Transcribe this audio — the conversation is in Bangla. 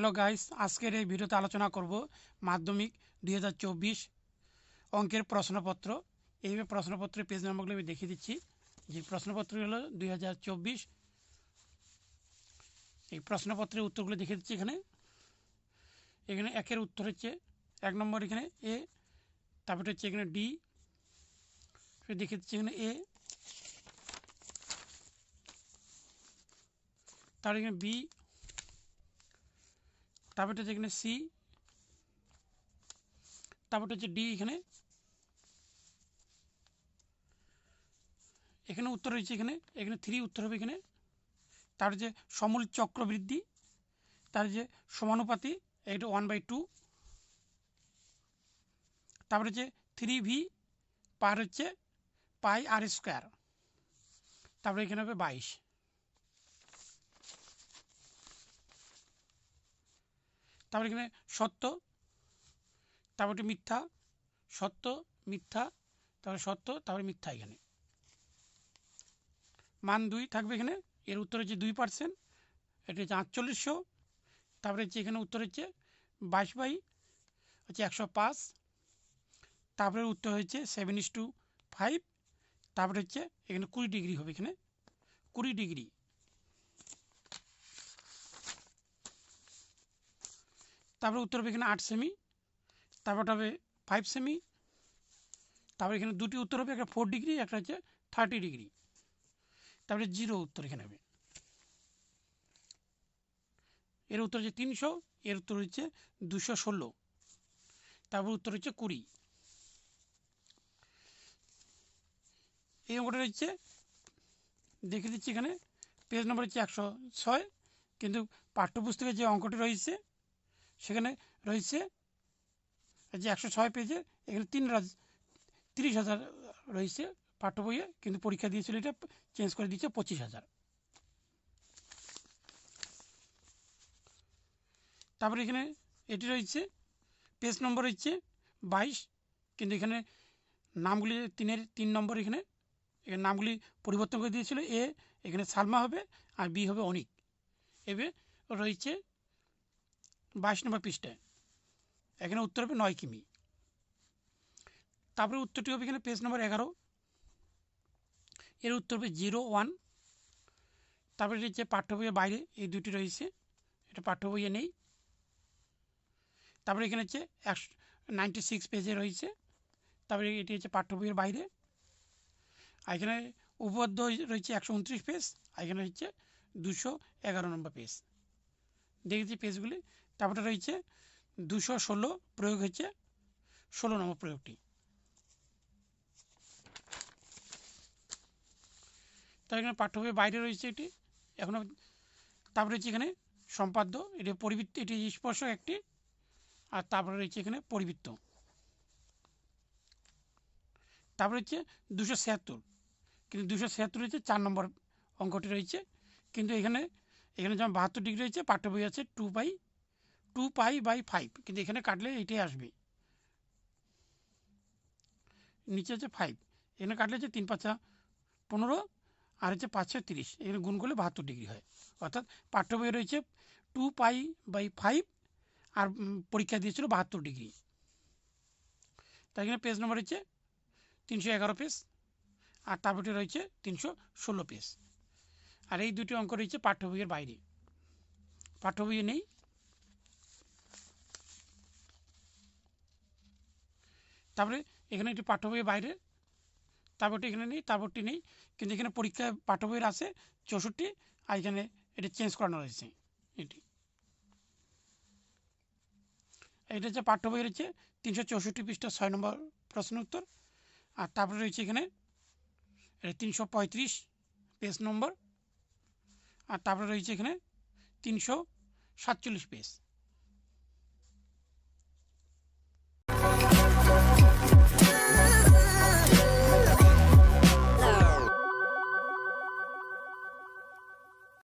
হ্যালো গাইস আজকের এই ভিডিওতে আলোচনা করব মাধ্যমিক দুই হাজার চব্বিশ অঙ্কের প্রশ্নপত্র। এইভাবে প্রশ্নপত্রের পেজ নাম্বারগুলো আমি দেখিয়ে দিচ্ছি। যে প্রশ্নপত্র হলো দুই হাজার চব্বিশ। এই প্রশ্নপত্রের উত্তরগুলো দেখিয়ে দিচ্ছি এখানে। এখানে একের উত্তর হচ্ছে, এক নম্বর এখানে এ, তারপরে হচ্ছে এখানে ডি। দেখিয়ে দিচ্ছি এখানে এ। তারপরে এখানে বি। তারপরে হচ্ছে এখানে সি তারপরে হচ্ছে ডি এখানে। এখানে উত্তর রয়েছে এখানে এখানে থ্রি উত্তর হবে এখানে। তার যে সমূল চক্রবৃদ্ধি তার যে সমানুপাতি, এটা ওয়ান বাই টু তারপরে হচ্ছে থ্রি ভি পার হচ্ছে পাই আর স্কোয়ার তারপরে এখানে হবে বাইশ। তারপরে এখানে সত্য, তারপরে মিথ্যা, সত্য, মিথ্যা, তারপরে সত্য, তারপরে মিথ্যা এখানে। মান দুই থাকবে এখানে। এর উত্তর হচ্ছে দুই পার্সেন্ট এটা হচ্ছে আটচল্লিশশো। তারপরে হচ্ছে এখানে উত্তর হচ্ছে বাইশ বাই, হচ্ছে একশো পাঁচ। তারপরে উত্তর হচ্ছে সেভেন ইস টু ফাইভ তারপরে হচ্ছে এখানে কুড়ি ডিগ্রি হবে এখানে। কুড়ি ডিগ্রি। তারপরে উত্তর হবে এখানে আট সেমি তারপরটা হবে ফাইভ সেমি তারপরে এখানে দুটি উত্তর হবে, একটা ফোর ডিগ্রি একটা হচ্ছে থার্টি ডিগ্রি তারপরে জিরো উত্তর এখানে হবে। এর উত্তর হচ্ছে তিনশো, এর উত্তর হচ্ছে দুশো ষোলো, তারপর উত্তর হচ্ছে কুড়ি। এই অঙ্কটা হচ্ছে, দেখে দিচ্ছি এখানে পেজ নম্বর হচ্ছে একশো ছয়, কিন্তু পাঠ্যপুস্তকে যে অঙ্কটি রয়েছে সেখানে রয়েছে যে একশো ছয় পেজে, এখানে তিন রাজ, তিরিশ হাজার রয়েছে পাঠ্য বইয়ে, কিন্তু পরীক্ষা দিয়েছিল এটা, চেঞ্জ করে দিচ্ছে পঁচিশ হাজার। তারপরে এখানে এটি রয়েছে, পেজ নম্বর হচ্ছে বাইশ, কিন্তু এখানে নামগুলি তিনের, তিন নম্বর এখানে এখানে নামগুলি পরিবর্তন করে দিয়েছিল, এ, এখানে সালমা হবে, আর বি হবে অনিক। এবে রয়েছে বাইশ নম্বর পৃষ্ঠায়। এখানে উত্তর হবে নয় কিমি। তারপরে উত্তরটি হবে এখানে পেজ নম্বর এগারো। এর উত্তর হবে জিরো ওয়ান। তারপরে হচ্ছে পাঠ্য বইয়ের বাইরে, এই দুটি রয়েছে। এটা পাঠ্য বইয়ে নেই। তারপরে এখানে হচ্ছে একশো নাইনটি সিক্স পেজে রয়েছে। তারপরে এটি হচ্ছে পাঠ্য বইয়ের বাইরে। আর এখানে উপপাদ্য রয়েছে একশো উনত্রিশ পেজ আর এখানে হচ্ছে দুশো এগারো নম্বর পেজ দেখেছি পেজগুলি তারপরে রয়েছে দুশো ষোলো প্রয়োগ হচ্ছে ষোলো নম্বর প্রয়োগটি। তার এখানে পাঠ্য বইয়ের বাইরে রয়েছে এটি। এখনও তারপরে রয়েছে এখানে সম্পাদ্য, এটি পরিবৃত্ত, এটি স্পর্শক একটি। আর তারপরে রয়েছে এখানে পরিবৃত্ত। তারপরে হচ্ছে দুশো ছিয়াত্তর। কিন্তু দুশো ছিয়াত্তর রয়েছে চার নম্বর অঙ্কটি রয়েছে। কিন্তু এখানে এখানে যেমন বাহাত্তর ডিগ্রি রয়েছে, পাঠ্য বই আছে two by two pi by five কিন্তু এখানে কাটলে এটাই আসবে। নিচে হচ্ছে ফাইভ এখানে কাটলে হচ্ছে তিন পাঁচা পনেরো, আর হচ্ছে পাঁচশো তিরিশ, এখানে গুণ করলে বাহাত্তর ডিগ্রি হয়। অর্থাৎ পাঠ্য বইয়ে রয়েছে টু পাই বাই ফাইভ আর পরীক্ষা দিয়েছিল বাহাত্তর ডিগ্রি তাই এখানে পেজ নম্বর হচ্ছে তিনশো এগারো পেজ আর তারপরে রয়েছে তিনশো ষোলো পেজ আর এই দুটি অঙ্ক রয়েছে পাঠ্য বইয়ের বাইরে। পাঠ্য বইয়ে নেই তারপরে এখানে একটি পাঠ্য বইয়ের বাইরে, তারপরটি এখানে নেই, তারপরটি নেই, কিন্তু এখানে পরীক্ষায় পাঠ্য বইয়ের আছে চৌষট্টি, আর এখানে এটি চেঞ্জ করানো রয়েছে এটি। এটা হচ্ছে পাঠ্য বইয়ের হচ্ছে তিনশো চৌষট্টি পৃষ্ঠা ছয় নম্বর প্রশ্ন উত্তর, আর তারপরে রয়েছে এখানে এটা তিনশো পঁয়ত্রিশ পেজ নম্বর, আর তারপরে রয়েছে এখানে তিনশো সাতচল্লিশ পেজ।